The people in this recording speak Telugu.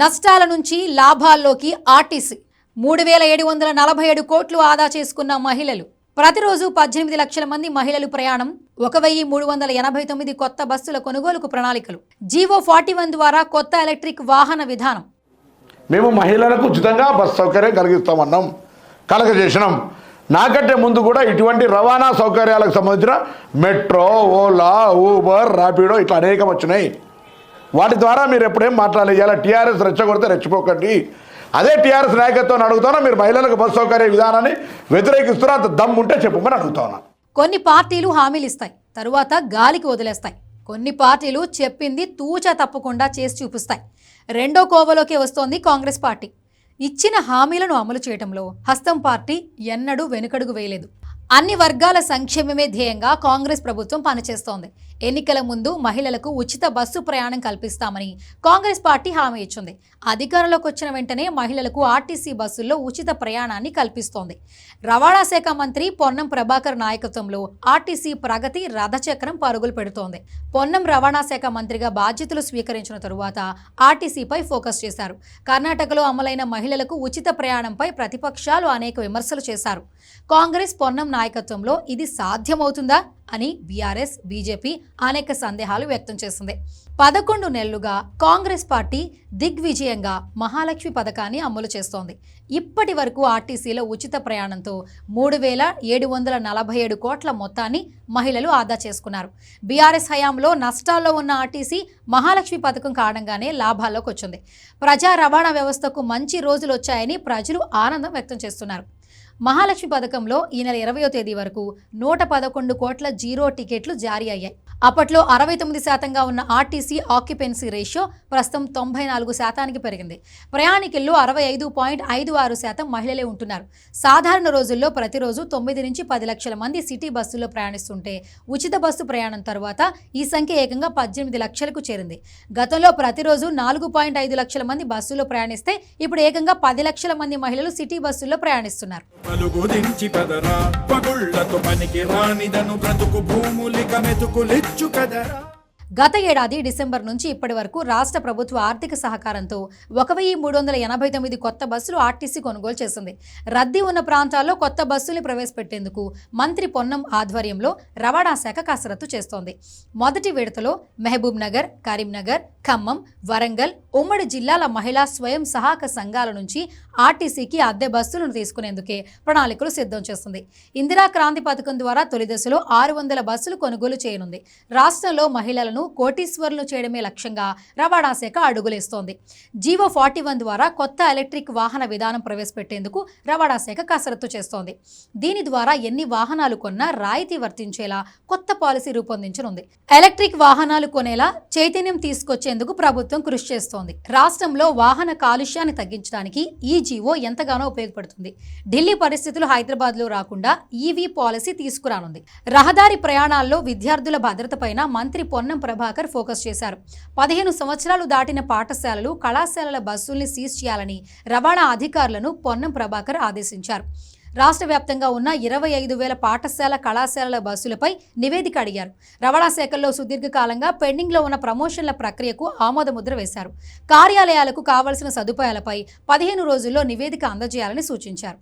నష్టాల నుంచి లాభాల్లోకి ఆర్టీసీ. మూడు వేల ఏడు వందల నలభై ఏడు కోట్లు ఆదా చేసుకున్న మహిళలు. ప్రతిరోజు పద్దెనిమిది లక్షల మంది మహిళలు ప్రయాణం ఒక వెయ్యి మూడు వందల ఎనభై తొమ్మిది కొత్త బస్సుల కొనుగోలుకు ప్రణాళికలు. జీవో ఫార్టీ వన్ ద్వారా కొత్త ఎలక్ట్రిక్ వాహన విధానం. మేము మహిళలకు ఉచితంగా బస్ సౌకర్యం కలిగిస్తామన్నాం కలగజేసినాం. నాకంటే ముందు కూడా ఇటువంటి రవాణా సౌకర్యాలకు సంబంధించిన మెట్రో ఓలా ఊబర్ ర్యాపిడో ఇట్లా అనేకం వచ్చినాయి. వాటి ద్వారా మీరు ఎప్పుడేం మాట్లాడలేదు. ఇలా టీఆర్ఎస్ రెచ్చగొడితే రెచ్చిపోకండి. అదే టీఆర్ఎస్ నాయకత్వం అడుగుతానో? మీరు మహిళలకు బస్ సౌకర్య విధానాన్ని వ్యతిరేకిస్తున్నా? అంత దమ్ము ఉంటే చెప్పమని అడుగుతాను? కొన్ని పార్టీలు హామీలు ఇస్తాయి. తరువాత గాలికి వదిలేస్తాయి. కొన్ని పార్టీలు చెప్పింది తూచ తప్పకుండా చేసి చూపిస్తాయి. రెండో కోవలోకి వస్తోంది కాంగ్రెస్ పార్టీ. ఇచ్చిన హామీలను అమలు చేయడంలో హస్తం పార్టీ ఎన్నడూ వెనుకడుగు వేయలేదు. అన్ని వర్గాల సంక్షేమమే ధ్యేయంగా కాంగ్రెస్ ప్రభుత్వం పనిచేస్తోంది. ఎన్నికల ముందు మహిళలకు ఉచిత బస్సు ప్రయాణం కల్పిస్తామని కాంగ్రెస్ పార్టీ హామీ ఇచ్చింది. అధికారంలోకి వచ్చిన వెంటనే మహిళలకు ఆర్టీసీ బస్సుల్లో ఉచిత ప్రయాణాన్ని కల్పిస్తోంది. రవాణా శాఖ మంత్రి పొన్నం ప్రభాకర్ నాయకత్వంలో ఆర్టీసీ ప్రగతి రథచక్రం పరుగులు పెడుతోంది. పొన్నం రవాణా శాఖ మంత్రిగా బాధ్యతలు స్వీకరించిన తరువాత ఆర్టీసీపై ఫోకస్ చేశారు. కర్ణాటకలో అమలైన మహిళలకు ఉచిత ప్రయాణంపై ప్రతిపక్షాలు అనేక విమర్శలు చేశారు. కాంగ్రెస్ పొన్నం నాయకత్వంలో ఇది సాధ్యమవుతుందా అని బీఆర్ఎస్ బీజేపీ అనేక సందేహాలు వ్యక్తం చేసింది పదకొండు నెలలుగా కాంగ్రెస్ పార్టీ దిగ్విజయంగా మహాలక్ష్మి పథకాన్ని అమలు చేస్తోంది. ఇప్పటి వరకు ఆర్టీసీలో ఉచిత ప్రయాణంతో మూడు వేల ఏడు వందల నలభై ఏడు కోట్ల మొత్తాన్ని మహిళలు ఆదా చేసుకున్నారు. బీఆర్ఎస్ హయాంలో నష్టాల్లో ఉన్న ఆర్టీసీ మహాలక్ష్మి పథకం కారణంగానే లాభాల్లోకి వచ్చింది. ప్రజా రవాణా వ్యవస్థకు మంచి రోజులు వచ్చాయని ప్రజలు ఆనందం వ్యక్తం చేస్తున్నారు. మహాలక్ష్మి పథకంలో ఈ నెల ఇరవయో తేదీ వరకు నూట పదకొండు కోట్ల జీరో టికెట్లు జారీ అయ్యాయి. అప్పట్లో అరవై తొమ్మిది శాతంగా ఉన్న ఆర్టీసీ ఆక్యుపెన్సీ రేషియో ప్రస్తుతం తొంభై నాలుగు శాతానికి పెరిగింది. ప్రయాణికుల్లో అరవై ఐదు పాయింట్ ఐదు ఆరు శాతం మహిళలే ఉంటున్నారు. సాధారణ రోజుల్లో ప్రతిరోజు తొమ్మిది నుంచి పది లక్షల మంది సిటీ బస్సుల్లో ప్రయాణిస్తుంటే ఉచిత బస్సు ప్రయాణం తర్వాత ఈ సంఖ్య ఏకంగా పద్దెనిమిది లక్షలకు చేరింది. గతంలో ప్రతిరోజు నాలుగు పాయింట్ ఐదు లక్షల మంది బస్సుల్లో ప్రయాణిస్తే ఇప్పుడు ఏకంగా పది లక్షల మంది మహిళలు సిటీ బస్సుల్లో ప్రయాణిస్తున్నారు. పలుగు దించి కదరా. పగుళ్ళతో పనికి రానిదను బ్రతుకు భూములిక మెతుకులిచ్చు కదరా. గత ఏడాది డిసెంబర్ నుంచి ఇప్పటి వరకు రాష్ట్ర ప్రభుత్వ ఆర్థిక సహకారంతో ఒక వెయ్యి మూడు వందల ఎనభై తొమ్మిది కొత్త బస్సులు ఆర్టీసీ కొనుగోలు చేసింది. రద్దీ ఉన్న ప్రాంతాల్లో కొత్త బస్సుల్ని ప్రవేశపెట్టేందుకు మంత్రి పొన్నం ఆధ్వర్యంలో రవాణా శాఖ కసరత్తు చేస్తోంది. మొదటి విడతలో మహబూబ్ నగర్ కరీంనగర్ ఖమ్మం వరంగల్ ఉమ్మడి జిల్లాల మహిళా స్వయం సహాయక సంఘాల నుంచి ఆర్టీసీకి అద్దె బస్సులను తీసుకునేందుకే ప్రణాళికలు సిద్ధం చేస్తుంది. ఇందిరా క్రాంతి పథకం ద్వారా తొలి దశలో ఆరు వందల బస్సులు కొనుగోలు చేయనుంది. రాష్ట్రంలో మహిళలను కోటీశ్వరులు చేయడమే లక్ష్యంగా రవాణా శాఖ అడుగులేస్తోంది. జీవో ఫార్టీ వన్ ద్వారా కొత్త ఎలక్ట్రిక్ వాహన విధానం ప్రవేశపెట్టేందుకు రవాణా శాఖ కసరత్తు చేస్తోంది. దీని ద్వారా ఎన్ని వాహనాలు కొన్నా రాయితీ వర్తించేలా కొత్త పాలసీ రూపొందించనుంది. ఎలక్ట్రిక్ వాహనాలు కొనేలా చైతన్యం తీసుకొచ్చేందుకు ప్రభుత్వం కృషి చేస్తోంది. రాష్ట్రంలో వాహన కాలుష్యాన్ని తగ్గించడానికి ఈ జీవో ఎంతగానో ఉపయోగపడుతుంది. ఢిల్లీ పరిస్థితులు హైదరాబాద్లో రాకుండా ఈవీ పాలసీ తీసుకురానుంది. రహదారి ప్రయాణాల్లో విద్యార్థుల భద్రతపైన మంత్రి పొన్నం ప్రభాకర్ ఫోకస్ చేశారు. పదిహేను సంవత్సరాలు దాటిన పాఠశాలలు కళాశాలల బస్సుల్ని సీజ్ చేయాలని రవాణా అధికారులను పొన్నం ప్రభాకర్ ఆదేశించారు. రాష్ట్ర వ్యాప్తంగా ఉన్న ఇరవై ఐదు వేల పాఠశాల కళాశాలల బస్సులపై నివేదిక అడిగారు. రవాణా శాఖల్లో సుదీర్ఘకాలంగా పెండింగ్లో ఉన్న ప్రమోషన్ల ప్రక్రియకు ఆమోదముద్ర వేశారు. కార్యాలయాలకు కావలసిన సదుపాయాలపై పదిహేను రోజుల్లో నివేదిక అందజేయాలని సూచించారు.